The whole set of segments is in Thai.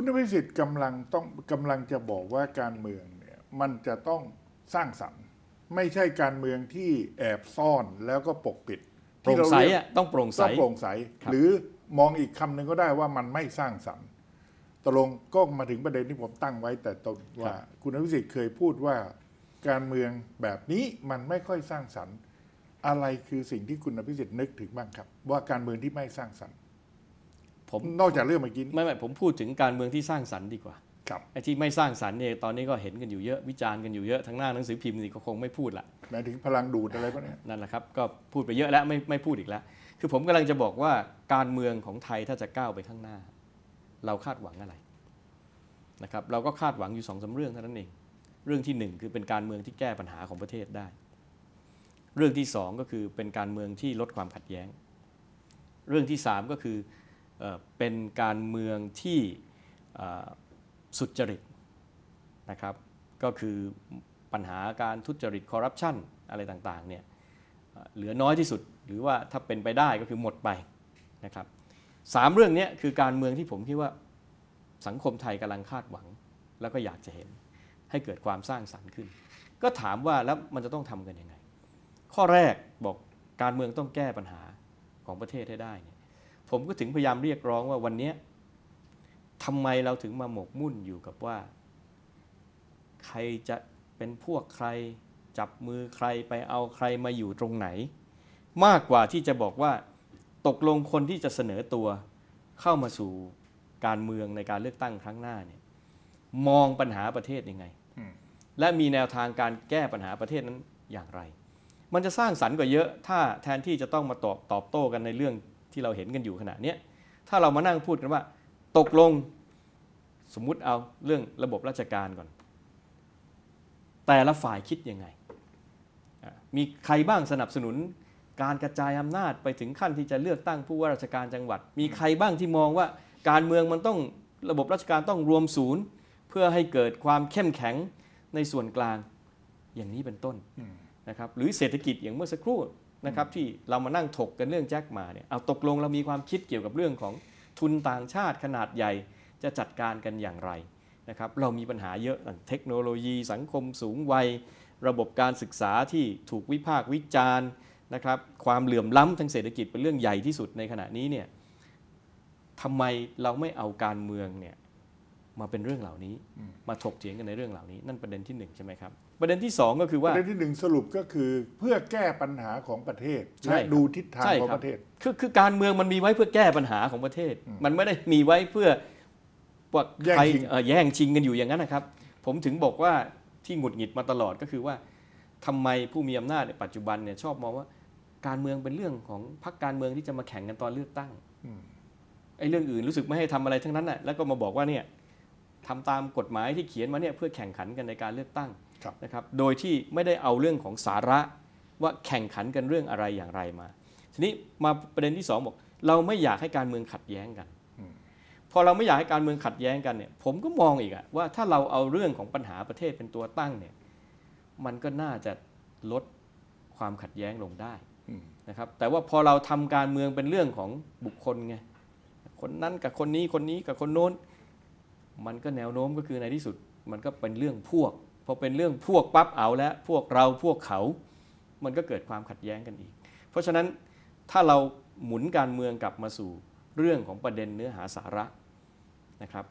คุณพิสิทธิ์กำลังต้องกำลังจะบอกว่าการเมืองเนี่ยมันจะต้องสร้างสรรค์ ไม่ใช่การเมืองที่แอบซ่อนแล้วก็ปกปิดโปร่งใสที่เาเรียกอะต้องโปร่งใสต้องโปร่งใสครับหรือมองอีกคำหนึ่งก็ได้ว่ามันไม่สร้างสรรค์ตกลงก็มาถึงประเด็นที่ผมตั้งไว้แต่ต้นว่า คุณอภิสิทธิ์เคยพูดว่าการเมืองแบบนี้มันไม่ค่อยสร้างสรรค์ อะไรคือสิ่งที่คุณอภิสิทธิ์นึกถึงบ้างครับ ว่าการเมืองที่ไม่สร้างสรรค์ ผมนอกจากเรื่องเมื่อกี้นี้ไม่ไม่ผมพูดถึงการเมืองที่สร้างสรรค์ดีกว่าครับไอ้ที่ไม่สร้างสรรค์เนี่ยตอนนี้ก็เห็นกันอยู่เยอะวิจารณ์กันอยู่เยอะทั้งหน้าหนังสือพิมพ์นี่ก็คงไม่พูดละหมายถึงพลังดูดอะไรพวกเนี้ยนั่นแหละครับก็พูดไปเยอะแล้วไม่ไม่พูดอีกแล้ว คือผมกำลังจะบอกว่าการเมืองของไทยถ้าจะก้าวไปข้างหน้า เราคาดหวังอะไรนะครับเราก็คาดหวังอยู่สองสาเรื่องเท่านั้นเองเรื่องที่หนึ่งคือเป็นการเมืองที่แก้ปัญหาของประเทศได้ เรื่องที่สองก็คือเป็นการเมืองที่ลดความขัดแย้ง เรื่องที่สามก็คือ เป็นการเมืองที่สุจริตนะครับ ก็คือปัญหาการทุจริตคอร์รัปชันอะไรต่างๆเนี่ยเหลือน้อยที่สุดหรือว่าถ้าเป็นไปได้ก็คือหมดไปนะครับสามเรื่องนี้คือการเมืองที่ผมคิดว่าสังคมไทยกำลังคาดหวัง แล้วก็อยากจะเห็นให้เกิดความสร้างสรรค์ขึ้น ก็ถามว่าแล้วมันจะต้องทำกันยังไง ข้อแรกบอกการเมืองต้องแก้ปัญหาของประเทศให้ได้เนี่ย ผมก็ถึงพยายามเรียกร้องว่าวันเนี้ยทำไมเราถึงมาหมกมุ่นอยู่กับว่า ใครจะเป็นพวกใคร จับมือใครไปเอาใครมาอยู่ตรงไหน มากกว่าที่จะบอกว่า ตกลงคนที่จะเสนอตัวเข้ามาสู่การเมืองในการเลือกตั้งครั้งหน้าเนี่ยมองปัญหาประเทศยังไงอืมและมีแนวทางการแก้ปัญหาประเทศนั้นอย่างไร มันจะสร้างสรรค์กว่าเยอะ ถ้าแทนที่จะต้องมาตอบตอบโต้กันในเรื่อง ที่เราเห็นกันอยู่ขณะเนี้ยถ้าเรามานั่งพูดกันว่า ตกลงสมมุติเอาเรื่องระบบราชการก่อน แต่ละฝ่ายคิดยังไงอะมีใครบ้างสนับสนุนการกระจายอำนาจไปถึงขั้นที่จะเลือกตั้งผู้ว่าราชการจังหวัด มีใครบ้างที่มองว่าการเมืองมันต้องระบบราชการต้องรวมศูนย์ เพื่อให้เกิดความเข้มแข็งในส่วนกลางอย่างนี้เป็นต้นอืมนะครับหรือเศรษฐกิจอย่างเมื่อสักครู่ นะครับที่เรามานั่งถกกันเรื่องแจ็คหมาเนี่ยเอาตกลงเรามีความคิดเกี่ยวกับเรื่องของทุนต่างชาติขนาดใหญ่จะจัดการกันอย่างไรนะครับเรามีปัญหาเยอะเทคโนโลยีสังคมสูงวัย ระบบการศึกษาที่ถูกวิพากษ์วิจารณ์นะครับความเหลื่อมล้ำทางเศรษฐกิจเป็นเรื่องใหญ่ที่สุดในขณะนี้เนี่ยทำไมเราไม่เอาการเมืองเนี่ยมาเป็นเรื่องเหล่านี้มาถกเถียงกันในเรื่องเหล่านี้ นั่นประเด็นที่หนึ่งใช่ไหมครับ ประเด็นที่สองก็คือปว่าระเด็นที่หนึ่งสรุปก็คือเพื่อแก้ปัญหาของประเทศใช่และครับดูทิศทางใช่ของครับ ประเทศ คือคือการเมืองมันมีไว้เพื่อแก้ปัญหาของประเทศ มันไม่ได้มีไว้เพื่อว่าแย่งใครชิง เอ่อแย่งชิงกันอยู่อย่างนั้นนะครับ ผมถึงบอกว่าที่หงุดหงิดมาตลอดก็คือว่าทำไมผู้มีอำนาจในปัจจุบันเนี่ยชอบมองว่าการเมืองเป็นเรื่องของพรรคการเมืองที่จะมาแข่งกันตอนเลือกตั้งอืมไอ้เรื่องอื่นรู้สึกไม่ให้ทำอะไรทั้งนั้นน่ะแล้วก็มาบอกว่าเนี่ยทำตามกฎหมายที่เขียนมาเนี่ยเพื่อแข่งขันกันในการเลือกตั้งครับ นะครับโดยที่ไม่ได้เอาเรื่องของสาระว่าแข่งขันกันเรื่องอะไรอย่างไรมา ทีนี้มาประเด็นที่สองบอกเราไม่อยากให้การเมืองขัดแย้งกันอืมพอเราไม่อยากให้การเมืองขัดแย้งกันเนี่ยผมก็มองอีกอะว่าถ้าเราเอาเรื่องของปัญหาประเทศเป็นตัวตั้งเนี่ยมันก็น่าจะลดความขัดแย้งลงได้อืมนะครับแต่ว่าพอเราทำการเมืองเป็นเรื่องของบุคคลไงคนนั้นกับคนนี้คนนี้กับคนโน้น มันก็แนวโน้มก็คือในที่สุด มันก็เป็นเรื่องพวก พอเป็นเรื่องพวกปั๊บเอาแล้วพวกเราพวกเขา มันก็เกิดความขัดแย้งกันอีก เพราะฉะนั้นถ้าเราหมุนการเมืองกลับมาสู่เรื่องของประเด็นเนื้อหาสาระนะครับ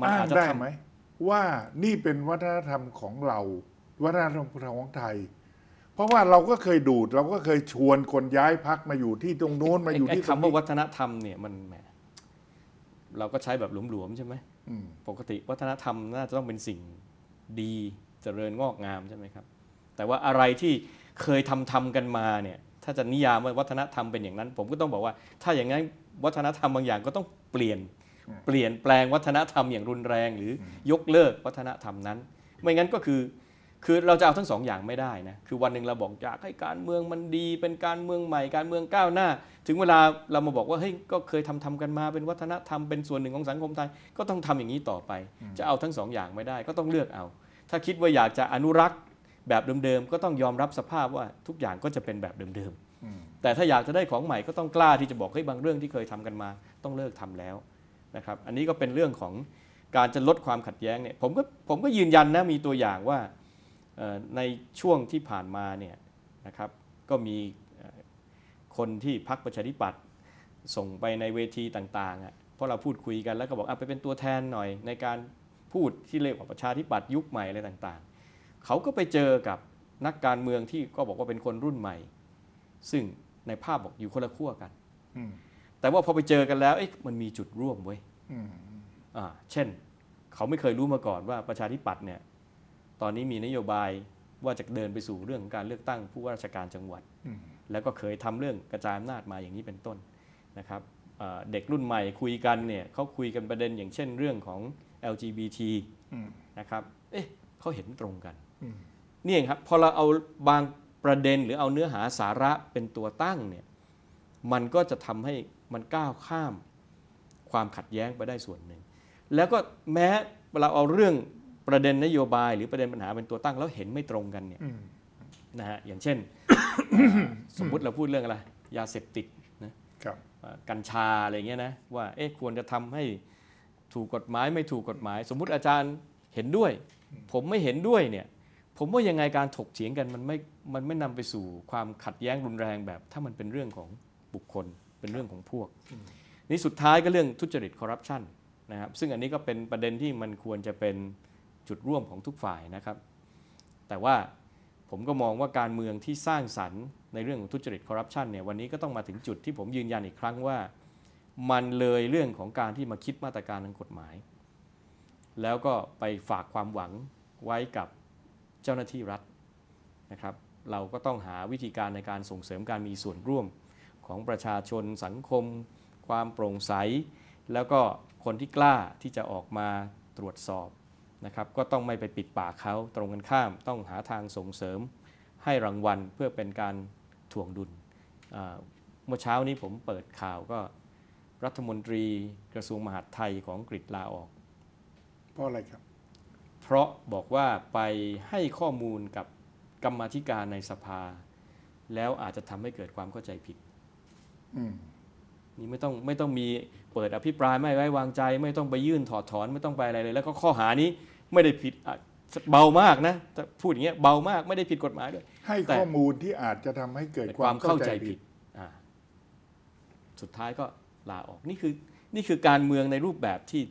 มันอ้างอาจจะได้ทำไหมว่านี่เป็นวัฒนธรรมของเรา วัฒนธรรมของไทย เพราะว่าเราก็เคยดูด เราก็เคยชวนคนย้ายพักมาอยู่ที่ตรงโน้นมาอยู่ไอ้ที่ตรงคำว่านี้วัฒนธรรมเนี่ยมันแหมเราก็ใช้แบบหลวมๆใช่ไหมอืมปกติวัฒนธรรมน่าจะต้องเป็นสิ่งดี เจริญงอกงามใช่ไหมครับ แต่ว่าอะไรที่เคยทำทำกันมาเนี่ยถ้าจะนิยามว่าวัฒนธรรมเป็นอย่างนั้น ผมก็ต้องบอกว่า ถ้าอย่างนั้นวัฒนธรรมบางอย่างก็ต้องเปลี่ยนเปลี่ยนแปลงวัฒนธรรมอย่างรุนแรง หรือยกเลิกวัฒนธรรมนั้น ไม่งั้นก็คือคือเราจะเอาทั้งสองอย่างไม่ได้นะคือวันหนึ่งเราบอกอยากให้การเมืองมันดี เป็นการเมืองใหม่การเมืองก้าวหน้า ถึงเวลาเรามาบอกว่าเฮ้ยก็เคยทำทำกันมาเป็นวัฒนธรรมเป็นส่วนหนึ่งของสังคมไทยก็ต้องทำอย่างนี้ต่อไป จะเอาทั้งสองอย่างไม่ได้ ก็ต้องเลือกเอา ถ้าคิดว่าอยากจะอนุรักษ์แบบเดิมๆ ก็ต้องยอมรับสภาพว่าทุกอย่างก็จะเป็นแบบเดิมอืมๆแต่ถ้าอยากจะได้ของใหม่ก็ต้องกล้าที่จะบอกให้ยบางเรื่องที่เคยทำกันมา ต้องเลิกทำแล้วนะครับ อันนี้ก็เป็นเรื่องของการจะลดความขัดแย้งเนี่ยผมก็ผมก็ยืนยันนะมีตัวอย่างว่าเอ่อในช่วงที่ผ่านมาเนี่ยนะครับก็มีเอ่อคนที่พักประชาธิปัตย์ส่งไปในเวทีต่างๆอะเพราะเราพูดคุยกันแล้วก็บอกอะไปเป็นตัวแทนหน่อยในการ พูดที่เรียกว่าประชาธิปัตย์ยุคใหม่อะไรต่างๆ เขาก็ไปเจอกับนักการเมืองที่ก็บอกว่าเป็นคนรุ่นใหม่ ซึ่งในภาพบอกอยู่คนละขั้วกันอืมแต่ว่าพอไปเจอกันแล้วเอ๊ะมันมีจุดร่วมเว้ยอืมอ่าเช่น เขาไม่เคยรู้มาก่อนว่าประชาธิปัตย์เนี่ย ตอนนี้มีนโยบายว่าจะเดินไปสู่เรื่องของการเลือกตั้งผู้ว่าราชการจังหวัดอืมแล้วก็เคยทำเรื่องกระจายอำนาจมาอย่างนี้เป็นต้นนะครับอ่าเด็กรุ่นใหม่คุยกันเนี่ยเขาคุยกันประเด็นอย่างเช่นเรื่องของ LGBT อืมนะครับเอ๊ะเขาเห็นตรงกันอืมนี่เองครับพอเราเอาบางประเด็นหรือเอาเนื้อหาสาระเป็นตัวตั้งเนี่ยมันก็จะทำให้มันก้าวข้ามความขัดแย้งไปได้ส่วนหนึ่ง แล้วก็แม้เราเอาเรื่องประเด็นนโยบาย หรือประเด็นปัญหาเป็นตัวตั้งแล้วเห็นไม่ตรงกันเนี่ยอืมนะฮะอย่างเช่น สมมุติเราพูดเรื่องอะไรยาเสพติดนะครับอ่ากัญชาอะไรเงี้ยนะว่าเอ๊ะควรจะทำให้ ถูกกฎหมายไม่ถูกกฎหมาย สมมุติอาจารย์เห็นด้วย ผมไม่เห็นด้วยเนี่ยผมว่ายังไงการถกเถียงกันมันไม่มันไม่นำไปสู่ความขัดแย้งรุนแรงแบบ ถ้ามันเป็นเรื่องของบุคคลเป็นเรื่องของพวก นี่สุดท้ายก็เรื่องทุจริตคอร์รัปชันนะครับซึ่งอันนี้ก็เป็นประเด็นที่มันควรจะเป็นจุดร่วมของทุกฝ่ายนะครับ แต่ว่าผมก็มองว่าการเมืองที่สร้างสรรค์ในเรื่องของทุจริตคอร์รัปชันเนี่ยวันนี้ก็ต้องมาถึงจุดที่ผมยืนยันอีกครั้งว่า มันเลยเรื่องของการที่มาคิดมาตรการทางกฎหมาย แล้วก็ไปฝากความหวังไว้กับเจ้าหน้าที่รัฐนะครับ เราก็ต้องหาวิธีการในการส่งเสริมการมีส่วนร่วมของประชาชนสังคม ความโปร่งใส แล้วก็คนที่กล้าที่จะออกมาตรวจสอบนะครับ ก็ต้องไม่ไปปิดปากเขาตรงกันข้าม ต้องหาทางส่งเสริมให้รางวัลเพื่อเป็นการถ่วงดุลเมื่อเช้านี้ผมเปิดข่าวก็ รัฐมนตรีกระทรวงมหาดไทยของอังกฤษลาออก เพราะอะไรครับ เพราะบอกว่าไปให้ข้อมูลกับกรรมาธิการในสภา แล้วอาจจะทำให้เกิดความเข้าใจผิดอืมนี่ไม่ต้องไม่ต้องมีเปิดอภิปรายไม่ไว้วางใจ ไม่ต้องไปยื่นถอดถอนไม่ต้องไปอะไรเลย แล้วก็ข้อหานี้ไม่ได้ผิดอะเบามากนะถ้าพูดอย่างเงี้ยเบามากไม่ได้ผิดกฎหมายด้วย ให้แต่ข้อมูลที่อาจจะทำให้เกิดเกิดความมคาวเข้าเข้าใจใจผิผิดดอ่าสุดท้ายก็ ลาออกนี่คือนี่คือการเมืองในรูปแบบที่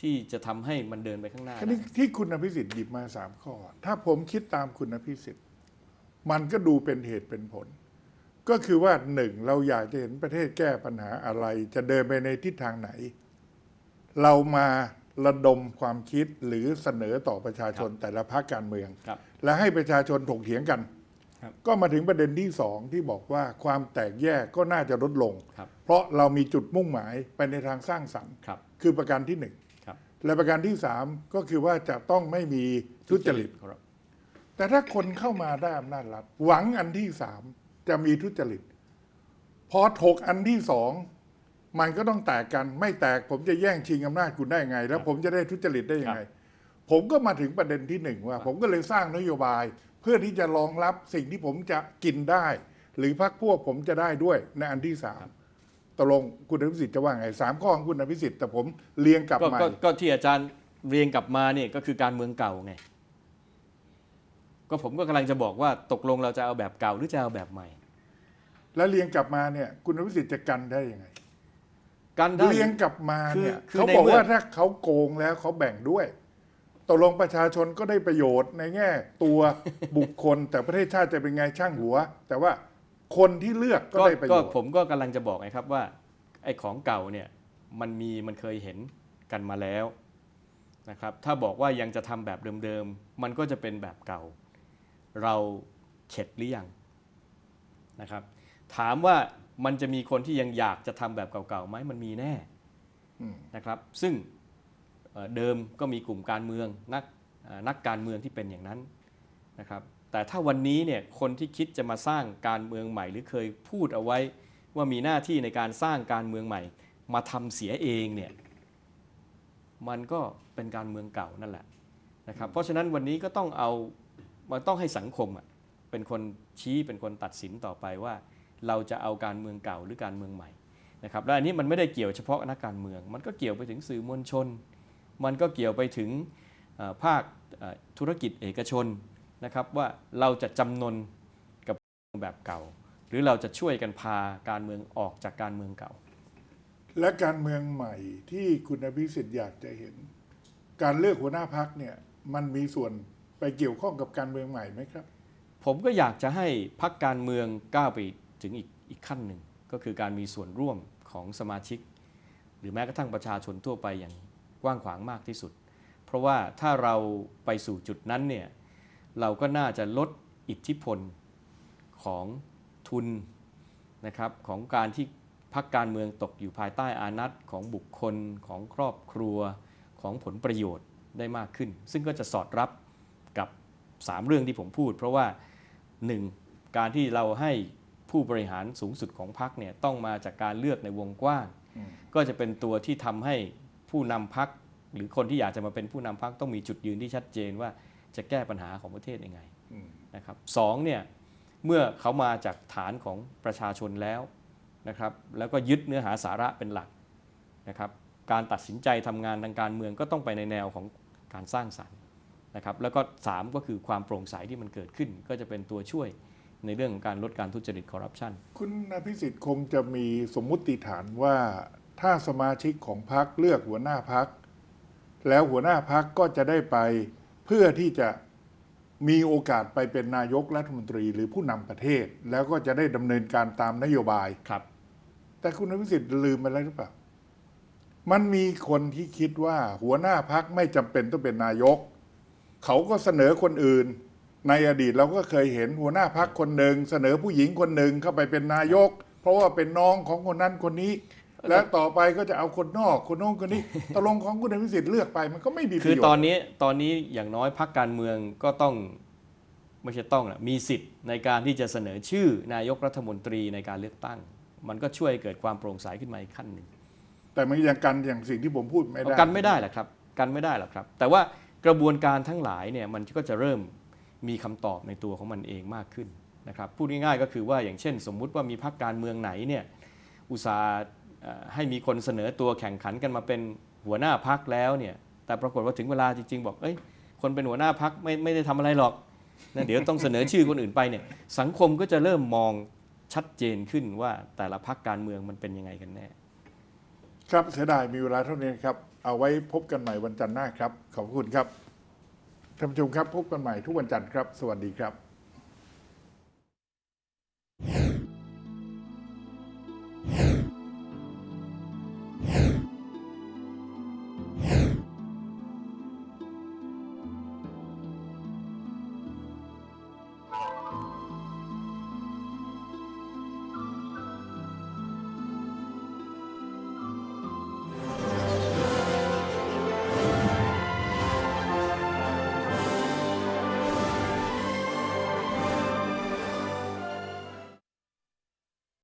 ที่จะทำให้มันเดินไปข้างหน้าอันนี้ได้ที่คุณอภิสิทธิ์หยิบมาสามข้อ ถ้าผมคิดตามคุณอภิสิทธิ์ มันก็ดูเป็นเหตุเป็นผล ก็คือว่าหนึ่งเราอยากจะเห็นประเทศแก้ปัญหาอะไร จะเดินไปในทิศทางไหน เรามาระดมความคิดหรือเสนอต่อประชาชนแต่ละพรรคการเมืองครับและให้ประชาชนถกเถียงกันครับ ก็มาถึงประเด็นที่สองที่บอกว่าความแตกแยกก็น่าจะลดลงครับเพราะเรามีจุดมุ่งหมายไปในทางสร้างสรรค์ครับคือประการที่หนึ่งครับและประการที่สามก็คือว่าจะต้องไม่มีทุจริตครับแต่ถ้าคนเข้ามาได้อำนาจรัฐหวังอันที่สามจะมีทุจริตพอถกอันที่สองมันก็ต้องแตกกัน ไม่แตกผมจะแย่งชิงอำนาจคุณได้ไง แล้วผมจะได้ทุจริตได้ยังไง ผมก็มาถึงประเด็นที่หนึ่งว่า ผมก็เลยสร้างนโยบายเพื่อที่จะรองรับสิ่งที่ผมจะกินได้ หรือพรรคพวกผมจะได้ด้วยในอันที่สามตกลงคุณอภิสิทธิ์จะว่าไงสามข้อของคุณอภิสิทธิ์แต่ผมเรียงกลับก็มาก็ก็ที่อาจารย์เรียงกลับมาเนี่ยก็คือการเมืองเก่าไงก็ผมก็กำลังจะบอกว่าตกลงเราจะเอาแบบเก่าหรือจะเอาแบบใหม่ แล้วเรียงกลับมาเนี่ย คุณอภิสิทธิ์จะกันได้ยังไงการได้เรียงกลับมาเนี่ยคือคือเขาในบอกเมื่อว่าถ้าเขาโกงแล้วเขาแบ่งด้วย ตกลงประชาชนก็ได้ประโยชน์ในแง่ตัวบุคคล แต่ประเทศชาติจะเป็นไงช่างหัว แต่ว่าคนที่เลือกก็ก็ได้ประโยก็ชน์ผมก็กำลังจะบอกไงครับว่าไอ้ของเก่าเนี่ยมันมีมันเคยเห็นกันมาแล้วนะครับถ้าบอกว่ายังจะทำแบบเดิมๆมันก็จะเป็นแบบเก่า เราเข็ดหรือยังนะครับ ถามว่ามันจะมีคนที่ยังอยากจะทำแบบเก่าๆไหมมันมีแน่อืมนะครับ ซึ่ง เดิมก็มีกลุ่มการเมืองนักนักการเมืองที่เป็นอย่างนั้นนะครับแต่ถ้าวันนี้เนี่ยคนที่คิดจะมาสร้างการเมืองใหม่ หรือเคยพูดเอาไว้ว่ามีหน้าที่ในการสร้างการเมืองใหม่ มาทำเสียเองเนี่ยมันก็เป็นการเมืองเก่านั่นแหละนะครับเพราะฉะนั้นวันนี้ก็ต้องเอามันต้องให้สังคมเป็นคนชี้เป็นคนตัดสินต่อไปว่า เราจะเอาการเมืองเก่าหรือการเมืองใหม่นะครับและอันนี้มันไม่ได้เกี่ยวเฉพาะนักการเมือง มันก็เกี่ยวไปถึงสื่อมวลชน มันก็เกี่ยวไปถึงเอ่อภาคเอ่อธุรกิจเอกชนนะครับว่าเราจะจำนนกับแบบเก่า หรือเราจะช่วยกันพาการเมืองออกจากการเมืองเก่า และการเมืองใหม่ที่คุณอภิสิทธิ์อยากจะเห็น การเลือกหัวหน้าพักเนี่ยมันมีส่วนไปเกี่ยวข้องกับการเมืองใหม่ไหมครับ ผมก็อยากจะให้พักการเมืองก้าวไปถึงอีกอีกขั้นหนึ่งก็คือการมีส่วนร่วมของสมาชิก หรือแม้กระทั่งประชาชนทั่วไปอย่าง กว้างขวางมากที่สุด เพราะว่าถ้าเราไปสู่จุดนั้นเนี่ยเราก็น่าจะลดอิทธิพลของทุนนะครับของการที่พักการเมืองตกอยู่ภายใต้อานัตของบุคคลของครอบครัวของผลประโยชน์ได้มากขึ้น ซึ่งก็จะสอดรับกับ 3 เรื่องที่ผมพูด เพราะว่า 1. การที่เราให้ผู้บริหารสูงสุดของพรรคเนี่ยต้องมาจากการเลือกในวงกว้างอืมก็จะเป็นตัวที่ทำให้ ผู้นำพรรคหรือคนที่อยากจะมาเป็นผู้นำพรรคต้องมีจุดยืนที่ชัดเจนว่าจะแก้ปัญหาของประเทศยังไงอืมนะครับสองเนี่ยเมื่อเขามาจากฐานของประชาชนแล้วนะครับ แล้วก็ยึดเนื้อหาสาระเป็นหลักนะครับการตัดสินใจทำงานทางการเมืองก็ต้องไปในแนวของการสร้างสรรค์นะครับ แล้วก็สามก็คือความโปร่งใสที่มันเกิดขึ้น ก็จะเป็นตัวช่วยในเรื่องของการลดการทุจริตคอร์รัปชันคุณอภิสิทธิ์คงจะมีสมมุติฐานว่า ถ้าสมาชิกของพรรคเลือกหัวหน้าพัก แล้วหัวหน้าพักก็จะได้ไปเพื่อที่จะมีโอกาสไปเป็นนายกรัฐมนตรีหรือผู้นำประเทศ แล้วก็จะได้ดำเนินการตามนโยบายครับ แต่คุณอภิสิทธิ์ลืมไปแล้วหรือเปล่ามันมีคนที่คิดว่าหัวหน้าพักไม่จำเป็นต้องเป็นนายก เขาก็เสนอคนอื่น ในอดีตเราก็เคยเห็นหัวหน้าพักคนหนึ่งเสนอผู้หญิงคนหนึ่งเข้าไปเป็นนายก เพราะว่าเป็นน้องของคนนั้นคนนี้ และต่อไปก็จะเอาคนนอกคนโน้นคนนี้ตกลงของคุณอภิสิทธิ์เลือกไปมันก็ไม่มีประคือโยชตอนน์นี้ตอนนี้อย่างน้อยพักการเมืองก็ต้องไม่ใช่ต้องนะมีสิทธิ์ในการที่จะเสนอชื่อนายกรัฐมนตรีในการเลือกตั้ง มันก็ช่วยให้เกิดความโปร่งใสขึ้นมาอีกขั้นหนึ่งแต่มันยังกันอย่างสิ่งที่ผมพูดไม่ได้กันไม่ได้หรอกครับ กันไม่ได้หรอกครับ แต่ว่ากระบวนการทั้งหลายเนี่ยมันก็จะเริ่มมีคำตอบในตัวของมันเองมากขึ้นนะครับพูดง่ายๆก็คือว่าอย่างเช่น สมมุติว่ามีพรรคการเมืองไหนเนี่ยอุตสาห์เอ่อ ให้มีคนเสนอตัวแข่งขันกันมาเป็นหัวหน้าพักแล้วเนี่ยแต่ปรากฏว่าถึงเวลาจริงๆ บอกเอ้ยคนเป็นหัวหน้าพักไม่ไม่ได้ทำอะไรหรอกนะเดี๋ยวต้องเสนอชื่อคนอื่นไปเนี่ยสังคมก็จะเริ่มมองชัดเจนขึ้นว่าแต่ละพักการเมืองมันเป็นยังไงกันแน่ ครับเสียดายมีเวลาเท่านี้ครับ เอาไว้พบกันใหม่วันจันทร์หน้าครับ ขอบคุณครับท่านผู้ชมครับพบกันใหม่ทุกวันจันทร์ครับ สวัสดีครับ